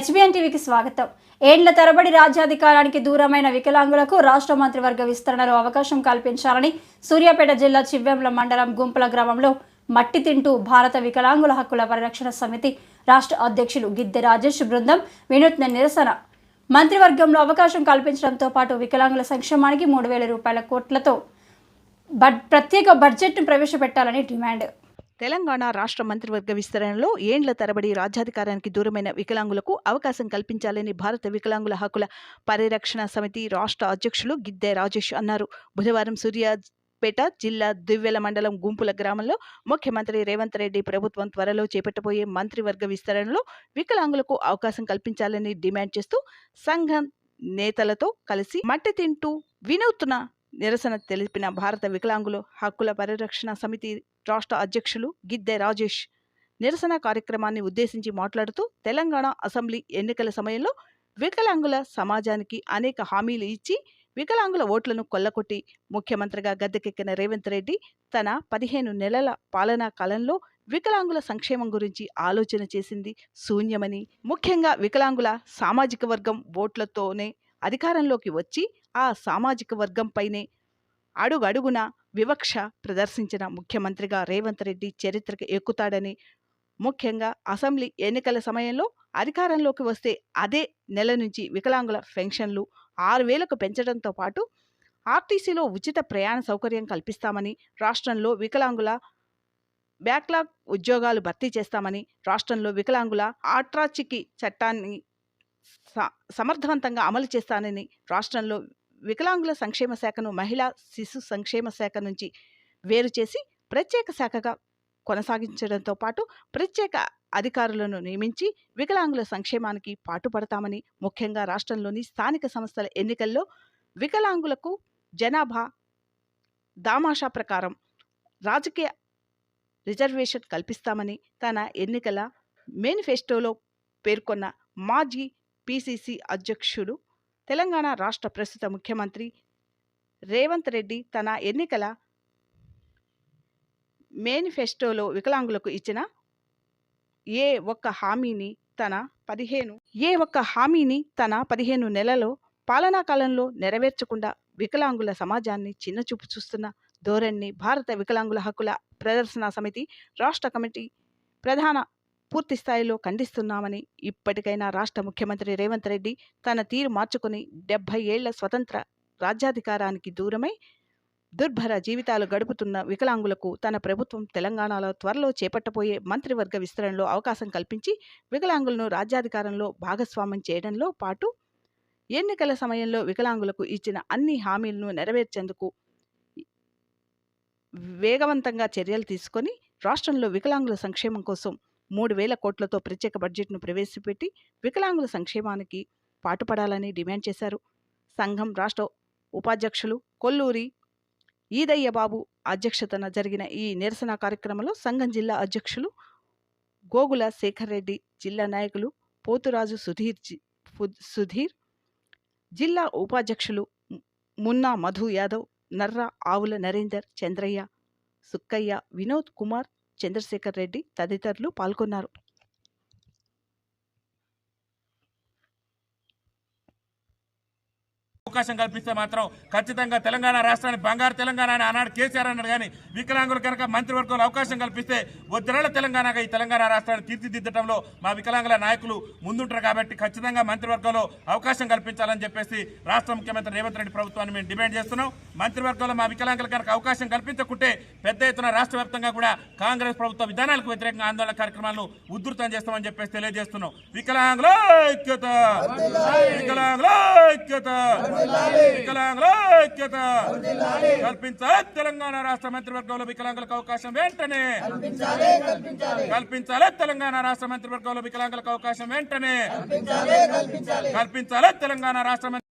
HBN టీవీకి స్వాగతం. ఏండ్ల తరబడి రాజ్యాధికారానికి దూరమైన వికలాంగులకు రాష్ట్ర మంత్రివర్గ విస్తరణలో అవకాశం కల్పించాలని సూర్యాపేట జిల్లా చివ్వెంల మండలం గుంపల గ్రామంలో మట్టి తింటూ భారత వికలాంగుల హక్కుల పరిరక్షణ సమితి రాష్ట్ర అధ్యక్షులు గిద్దె రాజేష్ బృందం వినూత్న నిరసన. మంత్రివర్గంలో అవకాశం కల్పించడంతో పాటు వికలాంగుల సంక్షేమానికి మూడు వేల రూపాయల కోట్లతో బడ్ ప్రత్యేక బడ్జెట్ను ప్రవేశపెట్టాలని డిమాండ్. తెలంగాణ రాష్ట్ర మంత్రివర్గ విస్తరణలో ఏండ్ల తరబడి రాజ్యాధికారానికి దూరమైన వికలాంగులకు అవకాశం కల్పించాలని భారత వికలాంగుల హక్కుల పరిరక్షణ సమితి రాష్ట్ర అధ్యక్షులు గిద్దె రాజేష్ అన్నారు. బుధవారం సూర్యాపేట జిల్లా దివ్వెల మండలం గుంపుల గ్రామంలో ముఖ్యమంత్రి రేవంత్ రెడ్డి ప్రభుత్వం త్వరలో చేపట్టబోయే మంత్రివర్గ విస్తరణలో వికలాంగులకు అవకాశం కల్పించాలని డిమాండ్ చేస్తూ సంఘం నేతలతో కలిసి మట్టి తింటూ వినూత్న నిరసన తెలిపిన భారత వికలాంగుల హక్కుల పరిరక్షణ సమితి రాష్ట్ర అధ్యక్షులు గిద్దె రాజేష్ నిరసన కార్యక్రమాన్ని ఉద్దేశించి మాట్లాడుతూ తెలంగాణ అసెంబ్లీ ఎన్నికల సమయంలో వికలాంగుల సమాజానికి అనేక హామీలు ఇచ్చి వికలాంగుల ఓట్లను కొల్లకొట్టి ముఖ్యమంత్రిగా గద్దెకెక్కిన రేవంత్ రెడ్డి తన పదిహేను నెలల పాలనా కాలంలో వికలాంగుల సంక్షేమం గురించి ఆలోచన చేసింది శూన్యమని ముఖ్యంగా వికలాంగుల సామాజిక వర్గం ఓట్లతోనే అధికారంలోకి వచ్చి ఆ సామాజిక వర్గంపైనే అడుగడుగున వివక్ష ప్రదర్శించిన ముఖ్యమంత్రిగా రేవంత్ రెడ్డి చరిత్రకు ఎక్కుతాడని ముఖ్యంగా అసెంబ్లీ ఎన్నికల సమయంలో అధికారంలోకి వస్తే అదే నెల నుంచి వికలాంగుల పెన్షన్లు ఆరు వేలకు పెంచడంతో పాటు ఆర్టీసీలో ఉచిత ప్రయాణ సౌకర్యం కల్పిస్తామని రాష్ట్రంలో వికలాంగుల బ్యాక్లాగ్ ఉద్యోగాలు భర్తీ చేస్తామని రాష్ట్రంలో వికలాంగుల ఆట్రాచికి చట్టాన్ని స- సమర్థవంతంగా అమలు చేస్తానని రాష్ట్రంలో వికలాంగుల సంక్షేమ శాఖను మహిళా శిశు సంక్షేమ శాఖ నుంచి వేరు చేసి ప్రత్యేక శాఖగా కొనసాగించడంతో పాటు ప్రత్యేక అధికారులను నియమించి వికలాంగుల సంక్షేమానికి పాటుపడతామని ముఖ్యంగా రాష్ట్రంలోని స్థానిక సంస్థల ఎన్నికల్లో వికలాంగులకు జనాభా దామాషా ప్రకారం రాజకీయ రిజర్వేషన్ కల్పిస్తామని తన ఎన్నికల మేనిఫెస్టోలో పేర్కొన్న మాజీ పిసిసి అధ్యక్షుడు తెలంగాణ రాష్ట్ర ప్రస్తుత ముఖ్యమంత్రి రేవంత్ రెడ్డి తన ఎన్నికల మేనిఫెస్టోలో వికలాంగులకు ఇచ్చిన ఏ ఒక్క హామీని తన పదిహేను ఏ ఒక్క హామీని తన పదిహేను నెలలో పాలనా కాలంలో నెరవేర్చకుండా వికలాంగుల సమాజాన్ని చిన్నచూపు చూస్తున్న ధోరణిని భారత వికలాంగుల హక్కుల ప్రదర్శన సమితి రాష్ట్ర కమిటీ ప్రధాన పూర్తి స్థాయిలో ఖండిస్తున్నామని ఇప్పటికైనా రాష్ట్ర ముఖ్యమంత్రి రేవంత్ రెడ్డి తన తీరు మార్చుకుని డెబ్బై ఏళ్ళ స్వతంత్ర రాజ్యాధికారానికి దూరమై దుర్భర జీవితాలు గడుపుతున్న వికలాంగులకు తన ప్రభుత్వం తెలంగాణలో త్వరలో చేపట్టబోయే మంత్రివర్గ విస్తరణలో అవకాశం కల్పించి వికలాంగులను రాజ్యాధికారంలో భాగస్వామ్యం చేయడంలో పాటు ఎన్నికల సమయంలో వికలాంగులకు ఇచ్చిన అన్ని హామీలను నెరవేర్చేందుకు వేగవంతంగా చర్యలు తీసుకొని రాష్ట్రంలో వికలాంగుల సంక్షేమం కోసం మూడు వేల కోట్లతో ప్రత్యేక బడ్జెట్ను ప్రవేశపెట్టి వికలాంగుల సంక్షేమానికి పాటుపడాలని డిమాండ్ చేశారు. సంఘం రాష్ట్ర ఉపాధ్యక్షులు కొల్లూరి ఈదయ్య బాబు అధ్యక్షతన జరిగిన ఈ నిరసన కార్యక్రమంలో సంఘం జిల్లా అధ్యక్షులు గోగుల శేఖర్ రెడ్డి జిల్లా నాయకులు పోతురాజు సుధీర్ సుధీర్ జిల్లా ఉపాధ్యక్షులు మున్నా మధు యాదవ్ నర్రా ఆవుల నరేందర్ చంద్రయ్య సుక్కయ్య వినోద్ కుమార్ చంద్రశేఖర్ రెడ్డి తదితరులు పాల్గొన్నారు. అవకాశం కల్పిస్తే మాత్రం ఖచ్చితంగా తెలంగాణ రాష్ట్రాన్ని బంగారు తెలంగాణ అని ఆనాడు కేసీఆర్ అన్నాడు కానీ వికలాంగులు కనుక మంత్రివర్గంలో అవకాశం కల్పిస్తే వద్దరేళ్ళ తెలంగాణగా ఈ తెలంగాణ రాష్ట్రాన్ని తీర్చిదిద్దడంలో మా వికలాంగుల నాయకులు ముందుంటారు కాబట్టి ఖచ్చితంగా మంత్రివర్గంలో అవకాశం కల్పించాలని చెప్పేసి రాష్ట్ర ముఖ్యమంత్రి రేవంత్ రెడ్డి ప్రభుత్వాన్ని మేము డిమాండ్ చేస్తున్నాం. మంత్రివర్గంలో మా వికలాంగులు కనుక అవకాశం కల్పించకుంటే పెద్ద ఎత్తున రాష్ట్ర వ్యాప్తంగా కూడా కాంగ్రెస్ ప్రభుత్వ విధానాలకు వ్యతిరేకంగా ఆందోళన కార్యక్రమాలను ఉధృతం చేస్తామని చెప్పేసి తెలియజేస్తున్నాం. వికలాంగుల ఐక్యత! వికలాంగుల ఐక్యత. వికలాంగుల ఐక్యత. కల్పించాలి తెలంగాణ రాష్ట్ర మంత్రివర్గంలో వికలాంగులకు అవకాశం వెంటనే. కల్పించాలి తెలంగాణ రాష్ట్ర మంత్రివర్గంలో వికలాంగులకు అవకాశం వెంటనే. కల్పించాలి తెలంగాణ రాష్ట్ర మంత్రి